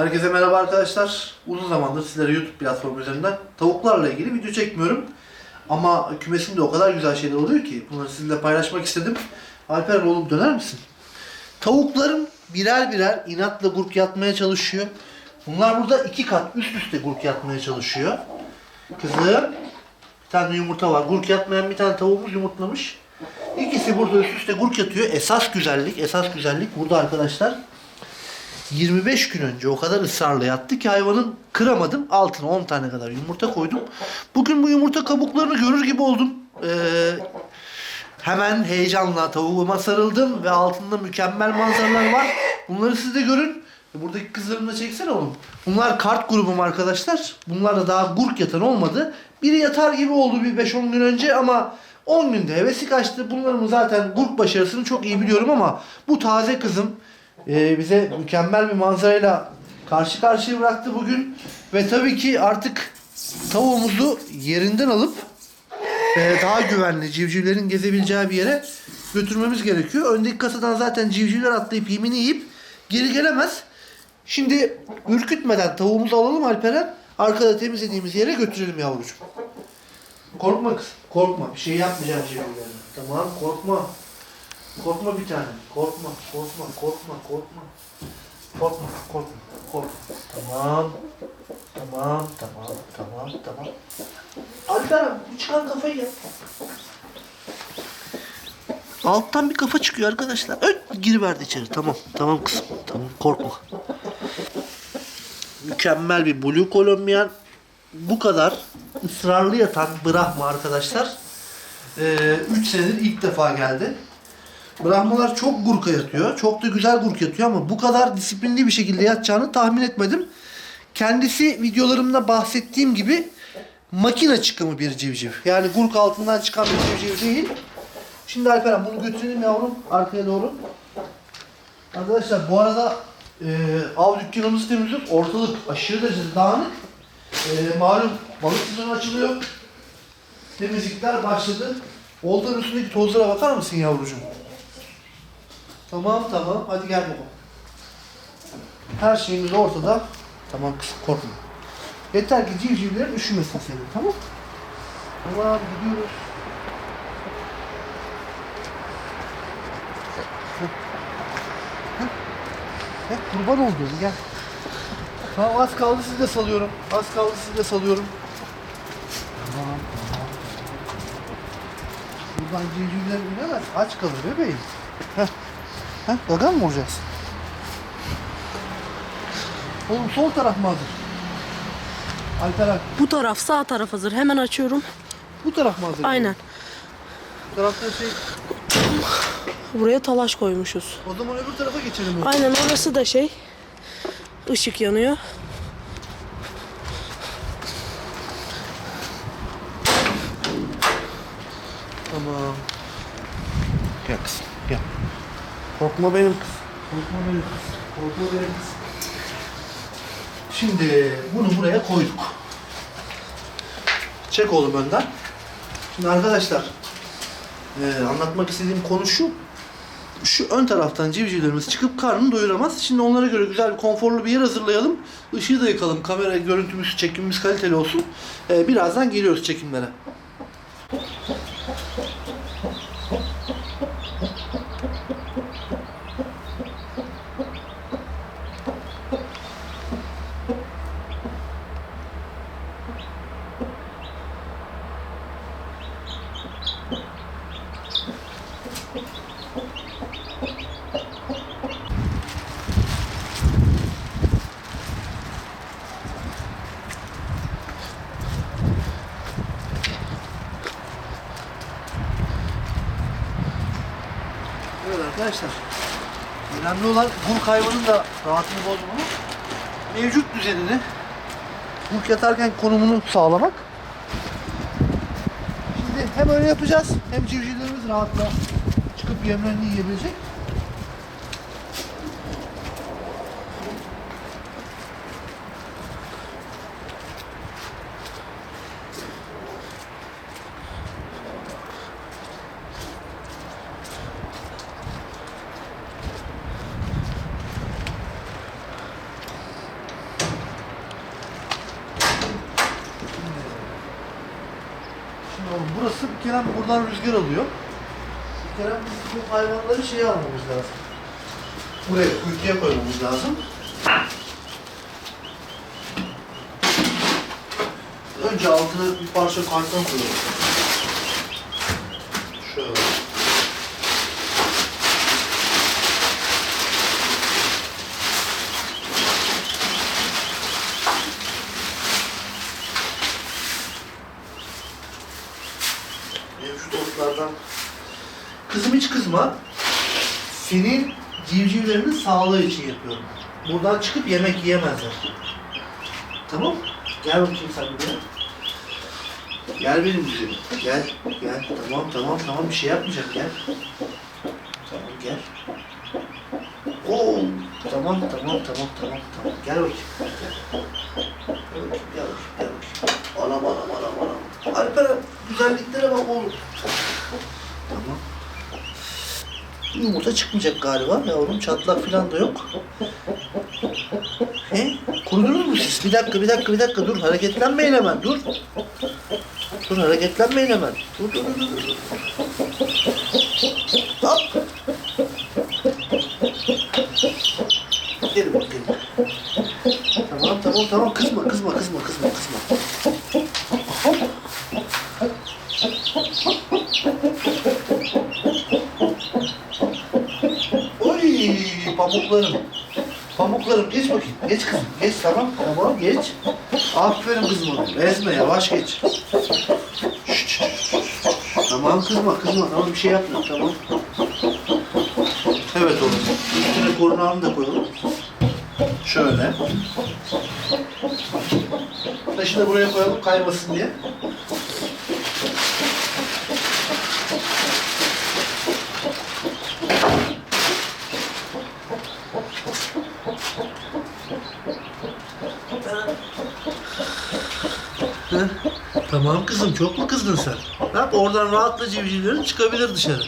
Herkese merhaba arkadaşlar. Uzun zamandır sizlere YouTube platformu üzerinden tavuklarla ilgili video çekmiyorum. Ama kümesimde o kadar güzel şeyler oluyor ki bunları sizinle paylaşmak istedim. Alper oğlum döner misin? Tavuklarım birer birer inatla gurk yatmaya çalışıyor. Bunlar burada iki kat üst üste gurk yatmaya çalışıyor. Kızım bir tane yumurta var. Gurk yatmayan bir tane tavuğumuz yumurtlamış. İkisi burada üst üste gurk yatıyor. Esas güzellik, esas güzellik burada arkadaşlar. 25 gün önce o kadar ısrarla yattı ki hayvanın kıramadım. Altına 10 tane kadar yumurta koydum. Bugün bu yumurta kabuklarını görür gibi oldum. Ee, hemen heyecanla tavuğuma sarıldım ve altında mükemmel manzaralar var. Bunları siz de görün. Buradaki kızlarımı da çeksene oğlum. Bunlar kart grubum arkadaşlar. Bunlar da daha gurk yatan olmadı. Biri yatar gibi oldu bir 5-10 gün önce ama 10 günde hevesi kaçtı. Bunların zaten gurk başarısını çok iyi biliyorum ama bu taze kızım e, bize mükemmel bir manzarayla karşı karşıya bıraktı bugün. Ve tabii ki artık tavuğumuzu yerinden alıp e, daha güvenli civcivlerin gezebileceği bir yere götürmemiz gerekiyor. Öndeki kasadan zaten civcivler atlayıp yemini yiyip geri gelemez. Şimdi ürkütmeden tavuğumuzu alalım Alperen. Arkada temizlediğimiz yere götürelim yavrucuğum. Korkma kız. Korkma. Bir şey yapmayacağım civcivlerine. Tamam korkma. Korkma bir tane. Korkma, korkma, korkma, korkma. Korkma, korkma, korkma. Tamam. Tamam, tamam, tamam, tamam. Alperen bu çıkan kafayı yap. Alttan bir kafa çıkıyor arkadaşlar. Ön giriverdi içeri. Tamam, tamam kızım. Tamam, korkma. Mükemmel bir Blue Colombian. Bu kadar ısrarlı yatan Brahma arkadaşlar. 3 senedir ilk defa geldi. Brahmalar çok gurka yatıyor. Çok da güzel gurk yatıyor ama bu kadar disiplinli bir şekilde yatacağını tahmin etmedim. Kendisi videolarımda bahsettiğim gibi makine çıkımı bir civciv. Yani gurk altından çıkan bir civciv değil. Şimdi Alperen bunu götürelim yavrum arkaya doğru. Arkadaşlar bu arada e, av dükkanımızı temizliyoruz. Ortalık aşırı derecede dağınık. E, malum balık sezonu açılıyor. Temizlikler başladı. Oltanın üstündeki tozlara bakar mısın yavrucuğum? Tamam tamam hadi gel baba. Her şeyimiz ortada. Tamam kızım korkma. Yeter ki civcivlerin üşümesin senin tamam Tamam gidiyoruz. Heh, kurban olduğum gel. Tamam az kaldı sizi de salıyorum. Az kaldı sizi de salıyorum. Tamam tamam. Buradan civcivler inemez. Aç kalır bebeğim. Heh. Heh, gagan mı vuracağız? Oğlum sol taraf mı hazır? Alperen Bu taraf sağ taraf hazır. Hemen açıyorum. bu taraf mı hazır? Aynen. Bu tarafta şey Buraya talaş koymuşuz. o zaman öbür tarafa geçelim. Aynen orası da şey. Işık yanıyor. Tamam. Gel kızım gel. Korkma benim kız. Korkma benim kız. Korkma benim kız. Şimdi bunu buraya koyduk. Çek oğlum önden. Şimdi arkadaşlar eee, anlatmak istediğim konu şu. Şu ön taraftan civcivlerimiz çıkıp karnını doyuramaz. Şimdi onlara göre güzel, konforlu bir yer hazırlayalım. Işığı da yakalım. Kamera görüntümüz, çekimimiz kaliteli olsun. Eee, birazdan geliyoruz çekimlere. Evet arkadaşlar. Önemli olan Hulk hayvanın da rahatını bozmamak. Mevcut düzenini Hulk yatarken konumunu sağlamak. Şimdi hem öyle yapacağız hem civcivlerimiz rahatla çıkıp yemlerini yiyebilecek. Oğlum burası bir kere buradan rüzgar alıyor. Bir kere biz bu hayvanları şeye almamız lazım. Buraya kuytuya koymamız lazım. Önce altına bir parça karton koyalım. Şöyle. Mevcut otlardan. Kızım hiç kızma. Senin civcivlerinin sağlığı için yapıyorum. Buradan çıkıp yemek yiyemezler. Tamam? Gel bakayım sen buraya. Gel benim güzelim. Gel, gel. Tamam, tamam, tamam. Bir şey yapmayacak. Gel. Tamam, gel. Oo, tamam, tamam, tamam, tamam, tamam. Gel bakayım. Gel. Gel bakayım, gel bakayım. Anam, anam, anam, anam. Alperen, güzelliklere bak oğlum. Tamam. Yumurta çıkmayacak galiba yavrum. Çatlak falan da yok. He? Kurudunuz mu siz? Bir dakika, bir dakika, bir dakika. Dur, hareketlenmeyin hemen. Dur. Dur, hareketlenmeyin hemen. Dur, dur, dur, dur. Hop. Gel bak, gel bak. Tamam, tamam, tamam. Kızma, kızma, kızma, kızma, kızma. Pamuklarım. Pamuklarım geç bakayım. Geç kızım. Geç tamam. Tamam geç. Aferin kızım oğlum. Ezme yavaş geç. Tamam kızma kızma. Tamam bir şey yapma. Tamam. Evet oğlum. Üstüne korunağını da koyalım. Şöyle. Taşı da buraya koyalım kaymasın diye. Tamam kızım çok mu kızdın sen? Bak oradan rahatla civcivlerin çıkabilir dışarı.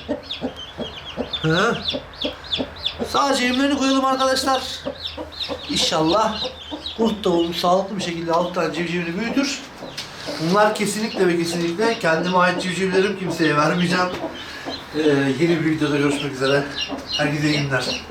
Hı? Sadece yemlerini koyalım arkadaşlar. İnşallah kurt tavuğu sağlıklı bir şekilde alttan civcivini büyütür. Bunlar kesinlikle ve kesinlikle kendime ait civcivlerim kimseye vermeyeceğim. Ee, yeni bir videoda görüşmek üzere. Herkese iyi günler.